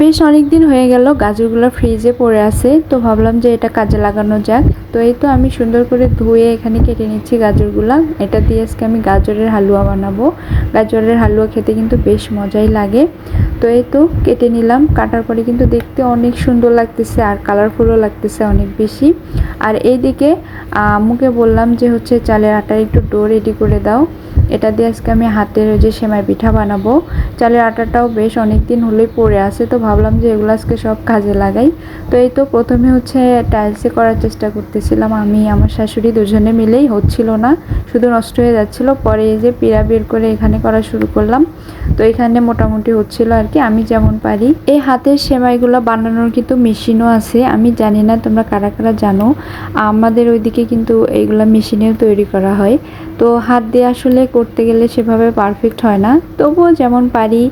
বেশ অনেক দিন হয়ে গেল, গাজরগুলো ফ্রিজে পড়ে আছে, তো ভাবলাম যে এটা কাজে লাগানো যাক। তো এই তো আমি সুন্দর করে ধুয়ে এখানে কেটে নিচ্ছি গাজরগুলো। এটা দিয়ে আজকে আমি গাজরের হালুয়া বানাবো। গাজরের হালুয়া খেতে কিন্তু বেশ মজাই লাগে। তো এই তো কেটে নিলাম, কাটার পরে কিন্তু দেখতে অনেক সুন্দর লাগতেছে আর কালারফুলও লাগতেছে অনেক বেশি। আর এইদিকে আম্মুকে বললাম যে হচ্ছে চালের আটার একটু ডো রেডি করে দাও। এটা দিয়ে আজকে আমি হাতের ওই যে সেমাই পিঠা বানাবো। চালের আটাটাও বেশ অনেক দিন হলেই পড়ে আছে, তো ভাবলাম যে এগুলো আজকে সব কাজে লাগাই। তো এই তো প্রথমে হচ্ছে টাইলসে করার চেষ্টা করতেছিলাম। আমি, আমার শাশুড়ি দুজনে মিলেই হচ্ছিল না, শুধু নষ্ট হয়ে যাচ্ছিল। পরে এই যে পিড়া বের করে এখানে করা শুরু করলাম। তো এখানে মোটামুটি হচ্ছিল আর কি, আমি যেমন পারি। এই হাতের সেমাইগুলো বানানোর কিন্তু মেশিনও আছে, আমি জানি না তোমরা কারা কারা জানো। আমাদের ওইদিকে কিন্তু এইগুলা মেশিনেও তৈরি করা হয়। তো হাত দিয়ে আসলে করতে গেলে সেভাবে পারফেক্ট হয় না। তবুও যেমন পারি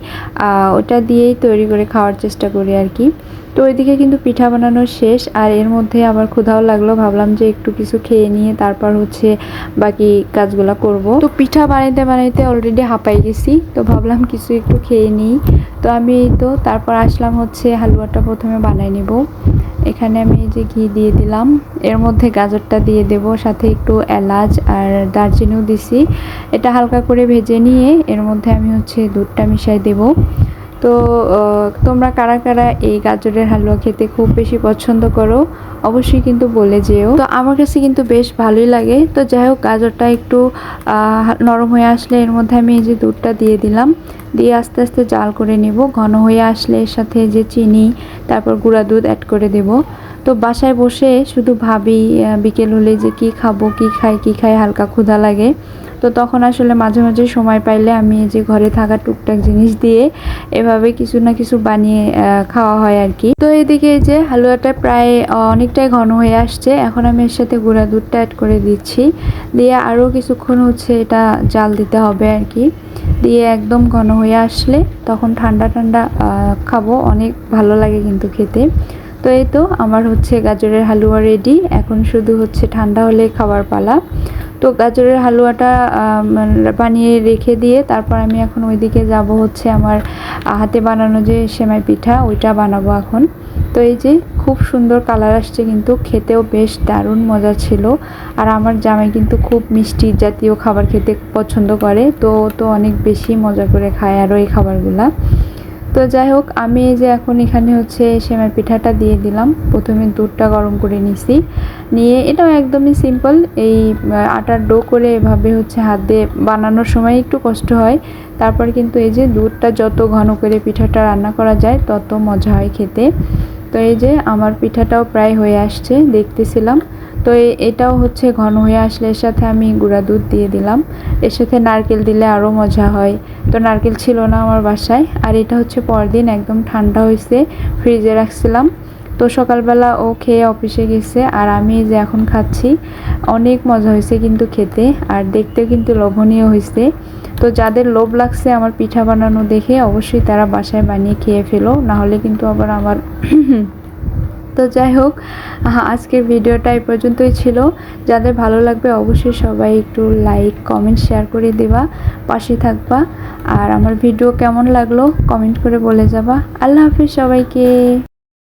ওটা দিয়েই তৈরি করে খাওয়ার চেষ্টা করি আর কি। তো ওইদিকে কিন্তু পিঠা বানানো শেষ, আর এর মধ্যে আবার ক্ষুধাও লাগল, ভাবলাম যে একটু কিছু খেয়ে নিয়ে তারপর হচ্ছে বাকি কাজগুলো করব। তো পিঠা বানাইতে বানাইতে অলরেডি হাঁপাই গেছি, তো ভাবলাম কিছু একটু খেয়ে নিই। তো আমি এই তো, তারপর আসলাম হচ্ছে হালুয়াটা প্রথমে বানাই নেব। এখানে আমি এই যে ঘি দিয়ে দিলাম, এর মধ্যে গাজরটা দিয়ে দেব, সাথে একটু এলাচ আর দারচিনিও দিছি। এটা হালকা করে ভেজে নিয়ে এর মধ্যে আমি হচ্ছে দুধটা মিশাই দেব। তো তোমরা কারা কারা এই গাজরের হালুয়া খেতে খুব বেশি পছন্দ করো, অবশ্যই কিন্তু বলে যেও। তো আমার কাছে কিন্তু বেশ ভালোই লাগে। তো যাই হোক, গাজরটা একটু নরম হয়ে আসলে এর মধ্যে আমি এই যে দুধটা দিয়ে দিলাম। দিয়ে আস্তে আস্তে জাল করে নেব। ঘন হয়ে আসলে এর সাথে যে চিনি, তারপর গুঁড়া দুধ অ্যাড করে দেব। তো বাসায় বসে শুধু ভাবি বিকেল হলে যে কি খাব, কি খাই কি খাই হালকা ক্ষুধা লাগে। তো তখন আসলে মাঝে মাঝে সময় পাইলে আমি এই যে ঘরে থাকা টুকটাক জিনিস দিয়ে এভাবে কিছু না কিছু বানিয়ে খাওয়া হয় আর কি তো এদিকে যে হালুয়াটা প্রায় অনেকটাই ঘন হয়ে আসছে। এখন আমি এর সাথে গুঁড়া দুধটা অ্যাড করে দিচ্ছি। দিয়ে আরও কিছুক্ষণ হচ্ছে এটা জাল দিতে হবে আর কি দিয়ে একদম ঘন হয়ে আসলে তখন ঠান্ডা ঠান্ডা খাব। অনেক ভালো লাগে কিন্তু খেতে। তো এই তো আমার হচ্ছে গাজরের হালুয়া রেডি এখন শুধু হচ্ছে ঠান্ডা হলে খাবার পালা। তো গাজরের হালুয়াটা বানিয়ে রেখে দিয়ে তারপর আমি এখন ওইদিকে যাব হচ্ছে আমার হাতে বানানো যে সেমাই পিঠা, ওইটা বানাবো এখন। তো এই যে খুব সুন্দর কালার আসছে কিন্তু, খেতেও বেশ দারুণ মজা ছিল। আর আমার জামাই কিন্তু খুব মিষ্টি জাতীয় খাবার খেতে পছন্দ করে, তো তো অনেক বেশি মজা করে খায় আরও এই খাবারগুলা। তো যাই হোক, আমি এই যে এখন এখানে হচ্ছে সেমাই পিঠাটা দিয়ে দিলাম। প্রথমে দুধটা গরম করে নিছি। নিয়ে এটাও একদমই সিম্পল এই আটার ডো করে এভাবে হচ্ছে হাত দিয়ে বানানোর সময় একটু কষ্ট হয়। তারপর কিন্তু এই যে দুধটা যত ঘন করে পিঠাটা রান্না করা যায়, তত মজা হয় খেতে। তো এই যে আমার পিঠাটাও প্রায় হয়ে আসছে, দেখতেছিলাম। তো এটাও হচ্ছে ঘন হয়ে আসলে এর সাথে আমি গুঁড়া দুধ দিয়ে দিলাম। এর সাথে নারকেল দিলে আরও মজা হয়। তো নারকেল ছিল না আমার বাসায়। আর এটা হচ্ছে পরদিন একদম ঠান্ডা হয়েছে ফ্রিজে রাখছিলাম। তো সকালবেলা ও খেয়ে অফিসে গেছে আর আমি যে এখন খাচ্ছি, অনেক মজা হয়েছে কিন্তু খেতে আর দেখতেও কিন্তু লোভনীয় হয়েছে। তো যাদের লোভ লাগছে আমার পিঠা বানানো দেখে অবশ্যই তারা বাসায় বানিয়ে খেয়ে ফেলো, নাহলে কিন্তু আবার আমার তো যাই হোক আজকের ভিডিওটা এই পর্যন্তই ছিল। যাদের ভালো লাগবে অবশ্যই সবাই একটু লাইক কমেন্ট শেয়ার করে দেবা, পাশে থাকবা। আর আমার ভিডিও কেমন লাগল কমেন্ট করে বলে যাবা। আল্লাহ হাফিজ সবাইকে।